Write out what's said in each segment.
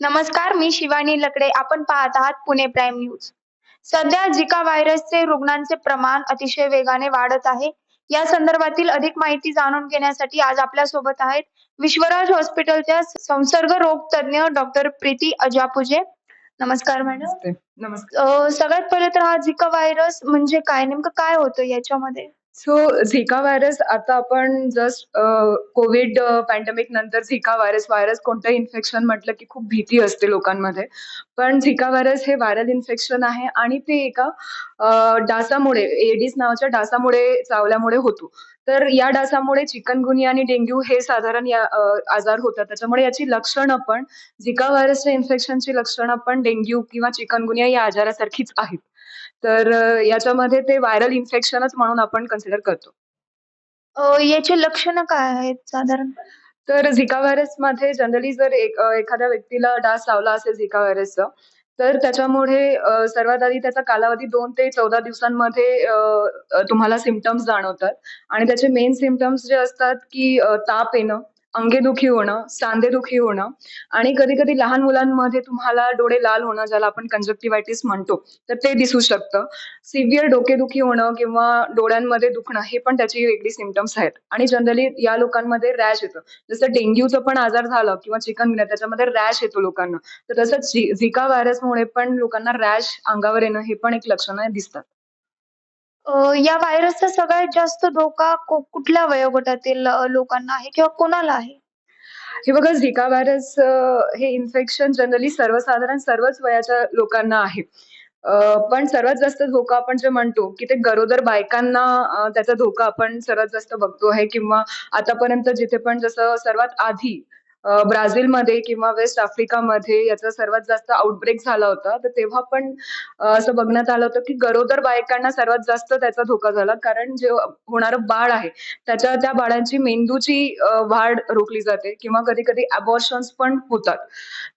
नमस्कार मी शिवानी लकडे. आपण पाहत आहात पुणे प्राईम न्यूज. सध्या झिका व्हायरसचे रुग्णांचे प्रमाण अतिशय वेगाने वाढत आहे. या संदर्भातील अधिक माहिती जाणून घेण्यासाठी आज आपल्यासोबत आहेत विश्वराज हॉस्पिटलच्या संसर्ग रोग तज्ञ डॉक्टर प्रीती अजापुजे. नमस्कार मॅडम. नमस्कार. सगळ्यात पहिले तर हा झिका व्हायरस म्हणजे काय? नेमकं काय होतं याच्यामध्ये? सो झिका व्हायरस आता आपण जस्ट कोविड पॅन्डेमिक नंतर झिका व्हायरस व्हायरस कोणतंही इन्फेक्शन म्हटलं की खूप भीती असते लोकांमध्ये. पण झिका व्हायरस हे व्हायरल इन्फेक्शन आहे आणि ते एका डासामुळे एडिस नावाच्या डासामुळे चावल्यामुळे होतो. तर या डासामुळे चिकनगुनिया आणि डेंग्यू हे साधारण या आजार होतात. त्याच्यामुळे याची लक्षणं पण झिका व्हायरसच्या इन्फेक्शनची लक्षणं पण डेंग्यू किंवा चिकनगुनिया या आजारासारखीच आहेत. तर याच्यामध्ये ते व्हायरल इन्फेक्शनच म्हणून आपण कन्सिडर करतो. याचे लक्षणं काय आहेत साधारण? तर झिका व्हायरसमध्ये जनरली जर एखाद्या व्यक्तीला डास चावला असेल झिका व्हायरसचा तर त्याच्यामुळे सर्वात आधी त्याचा कालावधी दोन ते चौदा दिवसांमध्ये तुम्हाला सिमटम्स जाणवतात. आणि त्याचे मेन सिमटम्स जे असतात की ताप येणं अंगेदुखी होणं सांधेदुखी होणं आणि कधी कधी लहान मुलांमध्ये तुम्हाला डोळे लाल होणं ज्याला आपण कंजक्टिव्हायटिस म्हणतो तर ते दिसू शकतं. सिव्हिअर डोकेदुखी होणं किंवा डोळ्यांमध्ये दुखणं हे पण त्याची वेगळी सिम्पटम्स आहेत. आणि जनरली या लोकांमध्ये रॅश येतं. जसं डेंग्यूचं पण आजार झालं किंवा चिकनगुन्या त्याच्यामध्ये रॅश येतो लोकांना. तर तसंच झिका व्हायरसमुळे पण लोकांना रॅश अंगावर येणं हे पण एक लक्षणं दिसतात. या व्हायरसचा सगळ्यात जास्त धोका कुठल्या वयोगटातील लोकांना आहे किंवा कोणाला आहे? हे बघा झिका व्हायरस हे इन्फेक्शन जनरली सर्वसाधारण सर्वच वयाच्या लोकांना आहे. पण सर्वात जास्त धोका आपण जे म्हणतो की ते गरोदर बायकांना त्याचा धोका आपण सर्वात जास्त बघतो आहे किंवा आतापर्यंत जिथे पण जसं सर्वात आधी ब्राझीलमध्ये किंवा वेस्ट आफ्रिकामध्ये याचा सर्वात जास्त आउटब्रेक झाला होता. तर तेव्हा पण असं बघण्यात आलं होतं की गरोदर बायकांना सर्वात जास्त त्याचा धोका झाला. कारण जे होणारं बाळ आहे त्याच्या त्या बाळांची मेंदूची वाढ रोखली जाते किंवा कधी कधी अबॉर्शन्स पण होतात.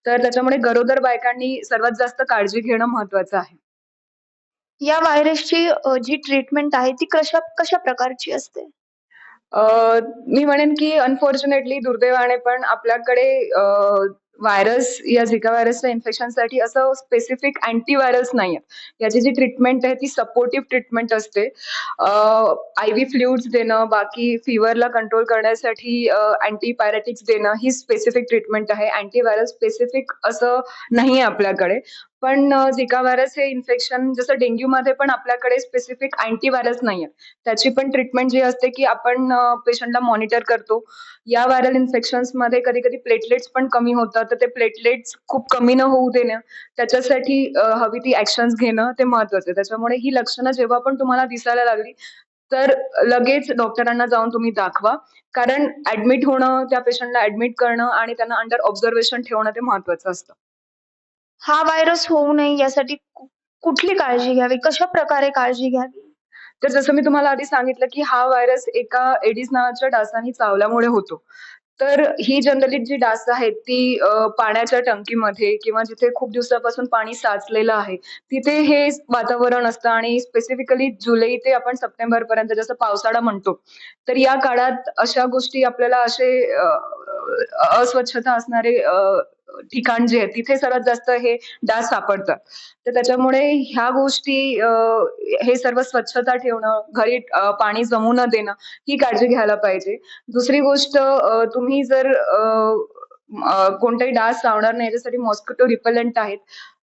तर त्याच्यामुळे गरोदर बायकांनी सर्वात जास्त काळजी घेणं महत्वाचं आहे. या व्हायरसची जी ट्रीटमेंट आहे ती कशा कशा प्रकारची असते? मी म्हणेन की अनफॉर्च्युनेटली दुर्दैवाने पण आपल्याकडे व्हायरस या झिका व्हायरसच्या इन्फेक्शनसाठी असं स्पेसिफिक अँटीव्हायरस नाही आहे याची जी ट्रीटमेंट आहे ती सपोर्टिव्ह ट्रीटमेंट असते. आय व्ही फ्लुइड्स देणं बाकी फिवरला कंट्रोल करण्यासाठी अँटीपायरेटिक्स देणं ही स्पेसिफिक ट्रीटमेंट आहे. अँटीव्हायरस स्पेसिफिक असं नाही आहे आपल्याकडे. पण झिका व्हायरस हे इन्फेक्शन जसं डेंग्यूमध्ये पण आपल्याकडे स्पेसिफिक अँटीव्हायरस नाही आहे त्याची पण ट्रीटमेंट जी असते की आपण पेशंटला मॉनिटर करतो. या व्हायरल इन्फेक्शन्समध्ये कधी कधी प्लेटलेट्स पण कमी होतात. तर ते प्लेटलेट्स खूप कमी न होऊ देणं त्याच्यासाठी हवी ती ऍक्शन्स घेणं ते महत्वाचं आहे. त्याच्यामुळे ही लक्षणं जेव्हा पण तुम्हाला दिसायला लागली तर लगेच डॉक्टरांना जाऊन तुम्ही दाखवा. कारण ऍडमिट होणं त्या पेशंटला ऍडमिट करणं आणि त्यांना अंडर ऑब्झर्वेशन ठेवणं ते महत्वाचं असतं. हा व्हायरस होऊ नये यासाठी कुठली काळजी घ्यावी? कशा प्रकारे काळजी घ्यावी? तर जसं मी तुम्हाला आधी सांगितलं की हा व्हायरस एका एडिस नावाच्या डासाने चावल्यामुळे होतो. तर ही जनरली जी डास आहेत ती पाण्याच्या टंकीमध्ये किंवा जिथे खूप दिवसापासून पाणी साचलेलं आहे तिथे हे वातावरण असतं आणि स्पेसिफिकली जुलै ते आपण सप्टेंबर पर्यंत जसं पावसाळा म्हणतो तर या काळात अशा गोष्टी आपल्याला असे अस्वच्छता असणारे ठिकाण जे आहे तिथे सर्वात जास्त हे डास सापडतात. तर त्याच्यामुळे ह्या गोष्टी हे सर्व स्वच्छता ठेवणं घरी पाणी जमू न देणं ही काळजी घ्यायला पाहिजे. दुसरी गोष्ट तुम्ही जर कोणताही डास लावणार नाही याच्यासाठी मॉस्किटो रिपेलंट आहेत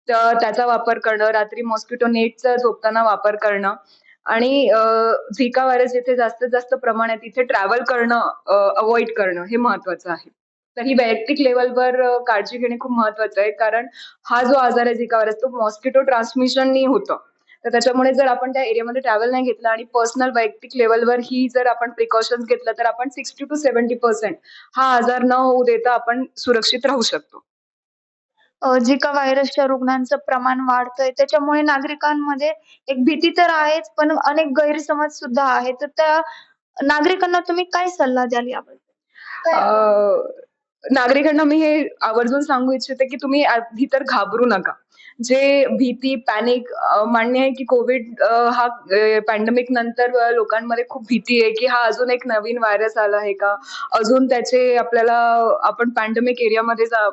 तर त्याचा वापर करणं रात्री मॉस्किटो नेटचा झोपताना वापर करणं आणि झिका व्हायरस जिथे जास्तीत जास्त प्रमाण आहे तिथे ट्रॅव्हल करणं अवॉइड करणं हे महत्वाचं आहे. तर ही वैयक्तिक लेवलवर काळजी घेणे खूप महत्वाचं आहे. कारण हा जो आजार आहे झिका व्हायरस तो मॉस्किटो ट्रान्समिशननी होतं. तर त्याच्यामुळे जर आपण त्या एरियामध्ये ट्रॅव्हल नाही घेतलं आणि पर्सनल वैयक्तिक लेवलवर ही जर आपण प्रिकॉशन्स घेतलं तर आपण सिक्स्टी टू सेव्हन्टी पर्सेंट हा आजार न होऊ देता आपण सुरक्षित राहू शकतो. झिका व्हायरसच्या रुग्णांचं प्रमाण वाढतंय. त्याच्यामुळे नागरिकांमध्ये एक भीती तर आहेच पण अनेक गैरसमज सुद्धा आहेत. तर त्या नागरिकांना तुम्ही काय सल्ला द्याल याबद्दल? नागरिकांना मी हे आवर्जून सांगू इच्छिते की तुम्ही आधी तर घाबरू नका जे भीती, पॅनिक मान्य आहे की कोविड हा पॅन्डेमिक नंतर लोकांमध्ये खूप भीती आहे की हा अजून एक नवीन व्हायरस आला आहे का? अजून त्याचे आपल्याला आपण पॅन्डेमिक एरियामध्ये जा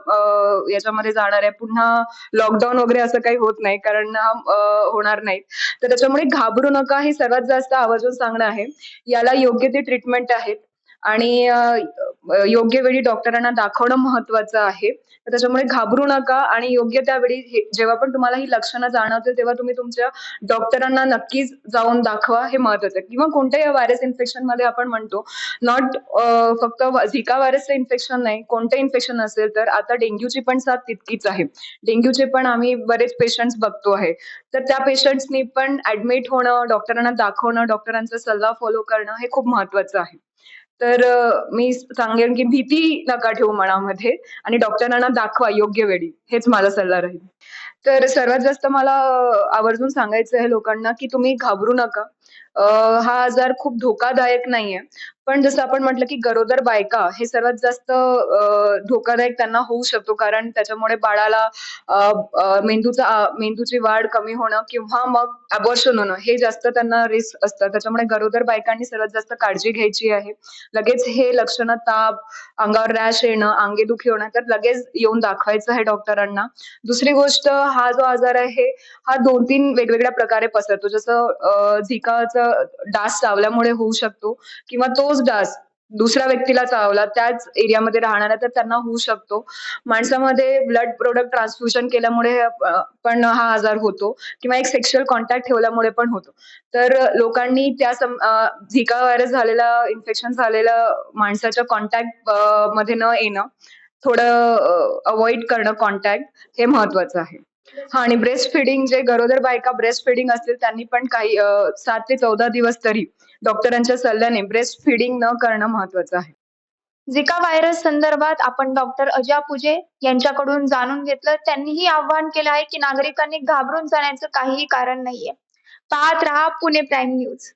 याच्यामध्ये जाणार आहे. पुन्हा लॉकडाऊन वगैरे असं काही होत नाही कारण हा होणार नाही. तर त्याच्यामुळे घाबरू नका हे सर्वात जास्त आवर्जून सांगणं आहे. याला योग्य ते ट्रीटमेंट आहेत आणि योग्य वेळी डॉक्टरांना दाखवणं महत्वाचं आहे. तर त्याच्यामुळे घाबरू नका आणि योग्य त्यावेळी हे जेव्हा पण तुम्हाला ही लक्षणं जाणवतील, तेव्हा तुम्ही तुमच्या डॉक्टरांना नक्कीच जाऊन दाखवा, हे महत्वाचं आहे. किंवा कोणत्याही व्हायरस इन्फेक्शनमध्ये आपण म्हणतो नॉट फक्त झिका व्हायरसचं इन्फेक्शन नाही, कोणतं इन्फेक्शन असेल तर आता डेंग्यूची पण साथ तितकीच आहे. डेंग्यूचे पण आम्ही बरेच पेशंट्स बघतो आहे. तर त्या पेशंट्सनी पण ऍडमिट होणं, डॉक्टरांना दाखवणं, डॉक्टरांचा सल्ला फॉलो करणं हे खूप महत्त्वाचं आहे. तर मी सांगेन की भीती नका ठेवू मनामध्ये आणि डॉक्टरांना दाखवा योग्य वेळी. हेच माझा सल्ला राहील. तर सर्वात जास्त मला आवर्जून सांगायचं आहे लोकांना की तुम्ही घाबरू नका. हा आजार खूप धोकादायक नाहीये. पण जसं आपण म्हटलं की गरोदर बायका हे सर्वात जास्त धोकादायक त्यांना होऊ शकतो कारण त्याच्यामुळे बाळाला मेंदूचा मेंदूची वाढ कमी होणं किंवा मग अबॉर्शन होणं हे जास्त त्यांना रिस्क असतं. त्याच्यामुळे गरोदर बायकांनी सर्वात जास्त काळजी घ्यायची आहे. लगेच हे लक्षणं ताप, अंगावर रॅश येणं, अंगेदुखी होणं तर लगेच येऊन दाखवायचं आहे डॉक्टरांना. दुसरी गोष्ट हा जो आजार आहे हा 2-3 वेगवेगळ्या प्रकारे पसरतो. जसं झिकाचा डास चावल्यामुळे होऊ शकतो किंवा तो तोच डास दुसऱ्या व्यक्तीला चावला त्याच एरियामध्ये राहणाऱ्या तर त्यांना होऊ शकतो. माणसामध्ये ब्लड प्रोडक्ट ट्रान्सफ्युजन केल्यामुळे पण हा आजार होतो किंवा एक सेक्शुअल कॉन्टॅक्ट ठेवल्यामुळे पण होतो. तर लोकांनी त्या सम झिका व्हायरस झालेला इन्फेक्शन झालेलं माणसाच्या कॉन्टॅक्टमध्ये न येणं, थोडं अवॉइड करणं कॉन्टॅक्ट हे महत्त्वाचं आहे. हा आणि ब्रेस्ट फीडिंग जे गरोदर बायका ब्रेस्ट फीडिंग असतील त्यांनी पण काही सात ते 14 दिवस तरी डॉक्टरांच्या सल्ल्याने ब्रेस्ट फीडिंग न करणं महत्त्वाचं आहे. झिका व्हायरस संदर्भात आपण डॉक्टर अजय पुजे यांच्याकडून जाणून घेतलं. त्यांनीही आवाहन केलं आहे की नागरिकांनी घाबरून जाण्याचं काहीही कारण नाहीये. पाहत रहा पुणे प्राईम न्यूज.